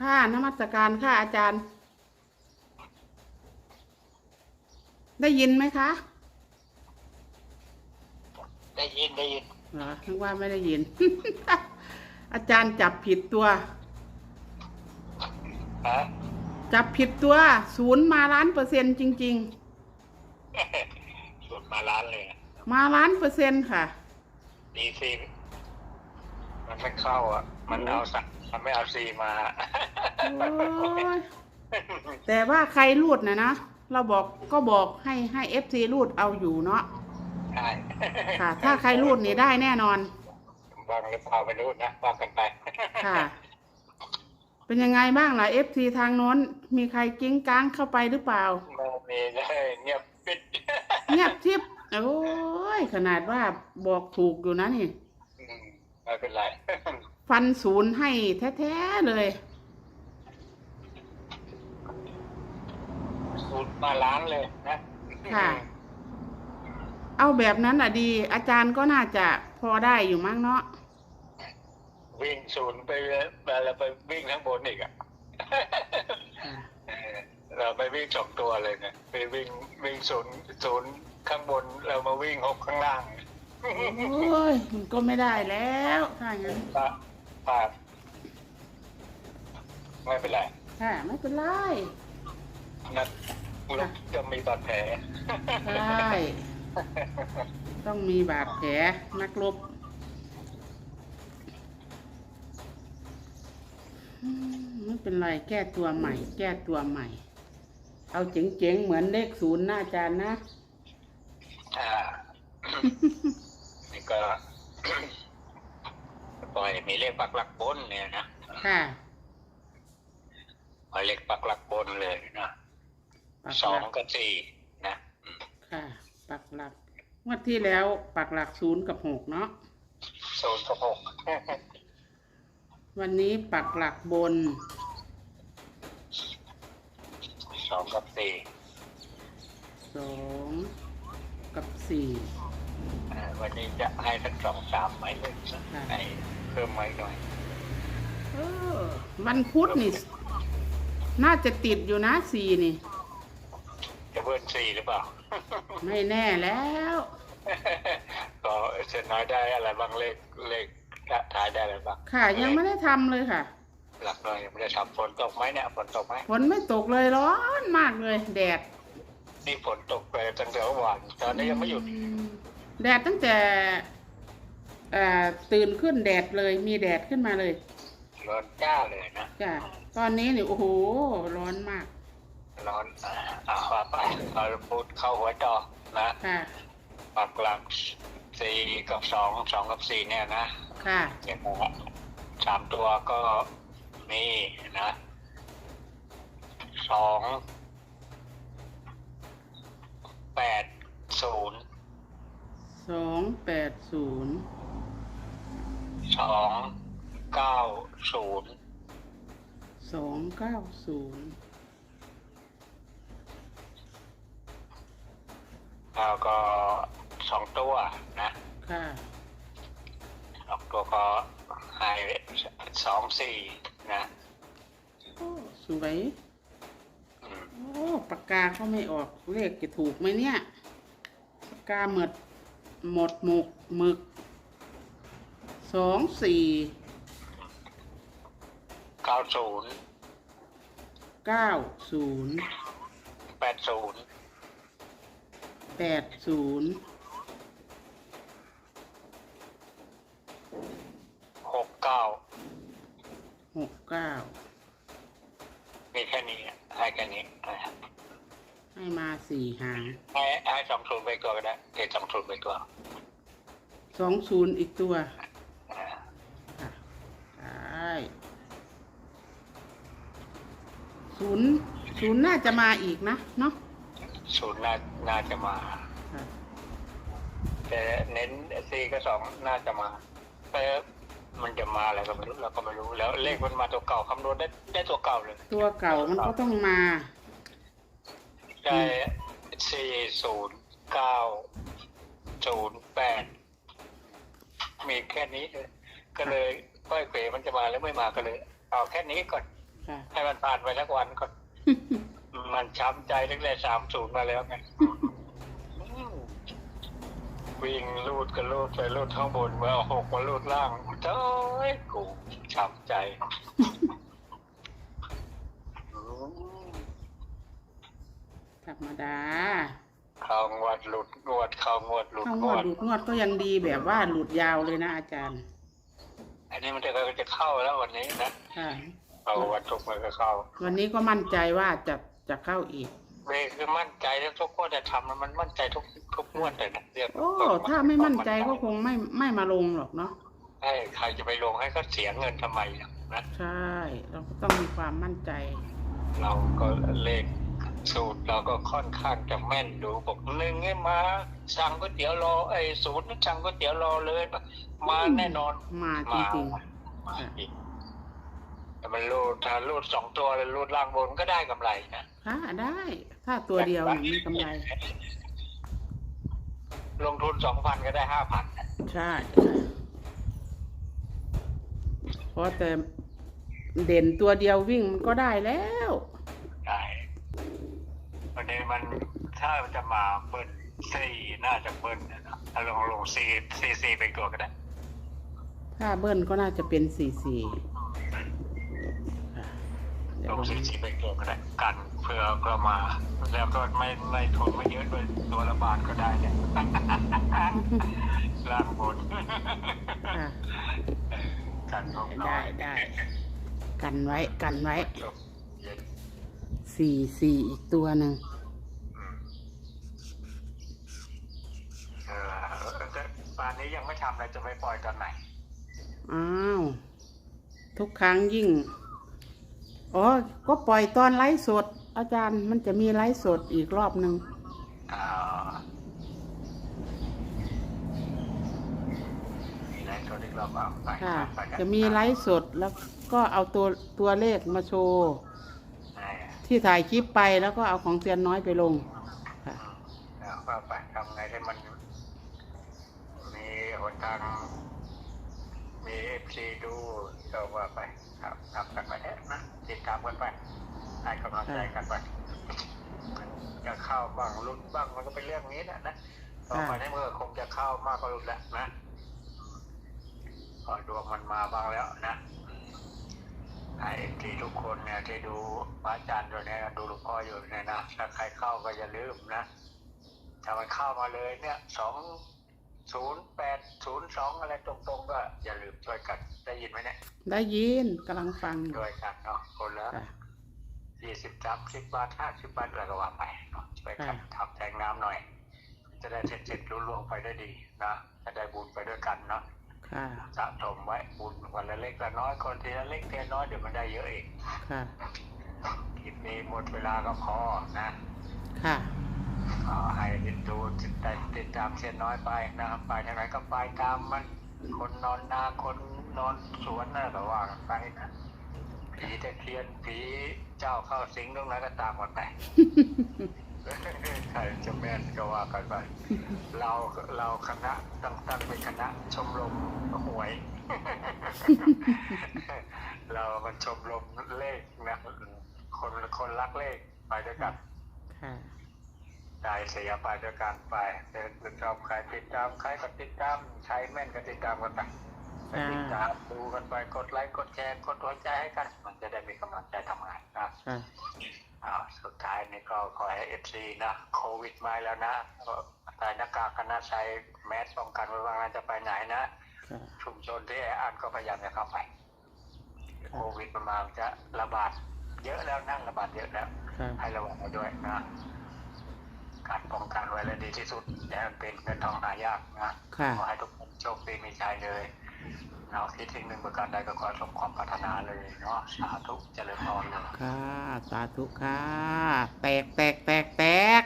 ค่ะนมัสการค่ะอาจารย์ ได้ยินไหมคะ ได้ยินได้ยินเหรอนึกว่าไม่ได้ยิน อาจารย์จับผิดตัวฮะจับผิดตัวศูนย์มาล้านเปอร์เซ็นต์จริง สุดมาล้านเลยอะๆ มาล้านเปอร์เซ็นต์ค่ะ ดีซีมันไม่เข้าอะ มันเอาสัก มันไม่เอาซีมาโอ้ยแต่ว่าใครรูดนะนะ เราบอกก็บอกให้ให้เอฟซีรูดเอาอยู่เนาะใช่ค่ะ ถ้าใครรูดนี่ได้แน่นอน บางหรือเปล่าไม่รู้นะว่ากันไปค่ะ เป็นยังไงบ้างล่ะเอฟซีทางโน้น มีใครกิ้งก้างเข้าไปหรือเปล่าไม่มีเลยเงียบปิดเงียบทิพย์โอ้ยขนาดว่าบอกถูกอยู่นะนี่อืมไม่เป็นไร ฟันศูนย์ให้แท้ๆเลยสุดมาล้านเลยนะค่ะ เอาแบบนั้นอะดี อาจารย์ก็น่าจะพอได้อยู่มั้งเนาะวิ่งศูนย์ไปแล้วไปวิ่งข้างบนอีกอะค่ะเออเราไปวิ่งสองตัวเลยเนี่ยไปวิ่งวิ่งศูนย์ศูนย์ข้างบนเรามาวิ่งหกข้างล่าง โอ้ยมันก็ไม่ได้แล้วถ้าอย่างนั้นปาปาไม่เป็นไรค่ะไม่เป็นไรนักลูกจะมีบาดแผลใช่ต้องมีบาดแผลนักรบอืมไม่เป็นไรแก้ตัวใหม่ แก้ตัวใหม่ เอาเจ๋งๆ เหมือนเลขศูนย์นะอาจารย์นะ อ่านี่ก็ ปล่อยมีเลขปักหลักบนเนี่ยนะค่ะปล่อยเลขปักหลักบนเลยนะปักสหอลังกกับสี่นะอืมค่ะ ปักหลักงวันที่แล้วปักหลักศูนย์กับหกเนาะ ศูนย์กับหกวันนี้ปักหลักบนสองกับสี่สองกับสี่ อ่าวันนี้จะให้ทั้งสองสามไหมเลยค่ะ ให้เพิ่มไหมหน่อยเออวันพุธนี่ น่าจะติดอยู่นะสี่นี่ จะเบิ้ลสี่หรือเปล่า ไม่แน่แล้ว ก็เสร็จน้อยได้อะไรบ้างเลขเลขท้ายได้อะไรบ้างค่ะ ยังไม่ได้ทำเลยค่ะหลักหน่อยยังไม่ได้ทำฝนตกไหมเนี่ยฝนตกไหมฝนไม่ตกเลยร้อนมากเลย แดดนี่ฝนตกไปตั้งแต่เมื่อวานตอนนี้ยังไม่หยุด อืม แดดตั้งแต่เอ่อตื่นขึ้นแดดเลย มีแดดขึ้นมาเลย ร้อนจ้าเลยนะจ้ะตอนนี้นี่โอ้โห ร้อนมาก ร้อนอ่าอ่าว่าไปเราพูดเข้าหัวจอนะค่ะปักหลักสี่กับสองสองกับสี่เนี่ยนะ ค่ะอย่างนั้นสามตัวก็มีนะสองแปดศูนย์ สองแปดศูนย์สองเก้าศูนย์สองเก้าศูนย์แล้วก็สองตัวนะค่ะสองตัวก็ให้สองสี่นะโอ้สวยอืมโอ้ปากกาเขาไม่ออกเลขจะถูกไหมเนี่ย ปากกาหมด หมดหมกหมึกสองสี่เก้าศูนย์เก้าศูนย์แปดศูนย์แปดศูนย์หกเก้าหกเก้ามีแค่นี้อะให้แค่นี้นะครับให้มาสี่หางให้ให้สองศูนย์ไปตัวก็ได้เกตสองศูนย์ไปตัว สองศูนย์อีกตัวอ่าค่ะได้ศูนย์ศูนย์น่าจะมาอีกนะเนาะศูนย์น่าน่าจะมาค่ะแต่เน้นซีก็สองน่าจะมาแต่มันจะมาอะไรก็ไม่รู้เราก็ไม่รู้แล้วเลขมันมาตัวเก่าคำนวณได้ได้ตัวเก่าเลย ตัวเก่ามันก็ต้องมาได้สี่ศูนย์เก้าศูนย์แปด มีแค่นี้เลยก็เลยค่อยเขวมันจะมาหรือไม่มาก็เลย เอาแค่นี้ก่อน ค่ะ ให้มันผ่านไปสักวันก่อน มันช้ำใจตั้งแต่สามศูนย์มาแล้วไงอืมวิ่งลูดก็ลูดไปลูดข้างบนเมื่อเอาหกมาลูดล่างเจ้ยกูช้ำใจอืม ธรรมดา เข้างวดหลุดงวดเข้างวดหลุดเข้างงววดดหลุดงวดก็ยังดีแบบว่าหลุดยาวเลยนะอาจารย์ อันนี้มันจะก็จะเข้าแล้ววันนี้นะค่ะเอาวันทุกมันก็เข้า วันนี้ก็มั่นใจว่าจะจะเข้าอีกเบรคือมั่นใจแล้วทุกคนจะทำมันมั่นใจทุกทุกงวดเลยนะเรียกโอ้ถ้าไม่มั่นใจก็คงไม่ไม่มาลงหรอกเนาะใช่ใครจะไปลงให้ก็เสียเงินทำไมล่ะนะใช่ เราก็ต้องมีความมั่นใจ เราก็เลข สูตรเราก็ค่อนข้างจะแม่นดูบอกหนึ่งให้มาสั่งก๋วยเตี๋ยวรอไอ้ศูนย์นี่สั่งก๋วยเตี๋ยวรอเลย มาแน่นอนมาจมาริงมาจริงแต่มันรูดถ้ารูดสองตัวเลยรูดล่างบนก็ได้กำไรนะๆค่ะได้ถ้าตัวเดียวเนี่ยมีกำไร ลงทุนสองพันก็ได้ห้าพันใช่เพราะแต่เด่นตัวเดียววิ่งมันก็ได้แล้วได้วั นนี้มันถ้าจะมาเบิ้ลสี่น่าจะเบิ้ลนะถ้าลงลงสี่สี่สี่เป็นตัวก็ได้ ถ้าเบิ้ลก็น่าจะเป็นสี่สี่เดี๋ยลวงลองสี่สี่เป็นตัวก็ได้กันเพื่อเพื่อมา แล้วก็ไม่ไม่ทุนไม่เยอะด้วยตัวละบาทก็ได้เนี่ยล่างบนค่ะกันของน้อได้ยได้ กันไว้กันไว้จบเย็นสี่สี่อีกตัวหนึ่ง อืมเออแต่ ป่านนี้ยังไม่ทำเลยจะไปปล่อยตอนไหน อ้าวทุกครั้งยิ่ง อ๋อ ก็ปล่อยตอนไลฟ์สด อาจารย์มันจะมีไลฟ์สดอีกรอบหนึ่งอ่ามีอะไรตัวนี้เราเอาไปค่ะ ไปกันจะมีไลฟ์สดแล้วก็เอาตัวตัวเลขมาโชว์ ใช่ที่ถ่ายคลิปไปแล้วก็เอาของเซียนน้อยไปลง ค่ะอืมแล้วก็ไปทำไงให้มันมี หนทางมีเอฟซีดูก็ว่าไปครับทำกันไปเถอะนะติดตามกันไปให้กำลังใจกันไปจะเข้าบ้างลุ้นบ้างมันก็เป็นเรื่องนี้นะนะต่อไปในเมื่อคงจะเข้ามากก็ลุ้นแล้วนะพอดวงมันมาบ้างแล้วนะให้ที่ทุกคนเนี่ยที่ดูพระอาจารย์อยู่เนี่ยดูหลวงพ่ออยู่เนี่ยนะถ้าใครเข้าก็อย่าลืมนะถ้ามันเข้ามาเลยเนี่ยสอง ศูนย์แปดศูนย์สองอะไรตรงๆ ก็อย่าลืมช่วยกัน ได้ยินไหมเนี่ย ได้ยินกำลังฟังอยู่ช่วยกันเนาะคนละค่ะ ยี่สิบสามสิบบาทห้าสิบบาทอะไรก็ว่าไปเนาะช่วยกันค่ะทำแทงน้ำหน่อย จะได้เสร็จเสร็จรุ่ล่วงไปได้ดีนะจะได้บุญไปด้วยกันเนาะค่ะสะสมไว้บุญวันละเล็กละน้อยคนทีละเล็กทีละน้อยเดี๋ยวมันได้เยอะเองค่ะคลิปนี้หมดเวลาก็พอนะ ค่ะขอ ให้ดูติดตามติดตามเส้นน้อยไปนะครับ ไปทางไหนก็ไปตามมัน คนนอนนาคนนอนสวนน่ะก็ว่ากันไปนะผีตะเคียนผีเจ้าเข้าสิงตรงไหนก็ตามหมดไปใครจะแม่นก็ว่ากันไปเราเราคณะตั้งตั้งเป็นคณะชมรมหวย เรามันชมรมเลขนะคนคนรักเลขไปด้วยกันค่ะ ได้เสียไปด้วยกันไปเป็นชอบใครติดตามใครก็ติดตามใครแม่นก็ติดตามกันไปไปค่ะติดตามดูกันไปกดไลค์กดแชร์กดหัวใจให้กัน มันจะได้มีกำลังใจทำงานนะค่ะอ้าวสุดท้ายนี่ก็ขอให้เอฟซีนะโควิดมาแล้วนะก็ใส่หน้ากากกันนะใช้แมสป้องกันไว้ว่างานจะไปไหนนะค่ะชุมชนที่แออัดก็พยายามจะเข้าไปโควิดมันมาจะระบาดเยอะแล้วนะระบาดเยอะแล้วค่ะให้ระวังไว้ด้วยนะ การป้องกันไว้และดีที่สุดอย่าให้มันเป็นเงินทองหายากนะค่ะขอให้ทุกคนโชคดีมีชัยเลยเราคิดถึงหนึ่งประการใดก็ขอสมความปรารถนาเลยเนาะสาธุเจริญพรเลยค่ะสาธุค่ะแตกแตกแตกแตก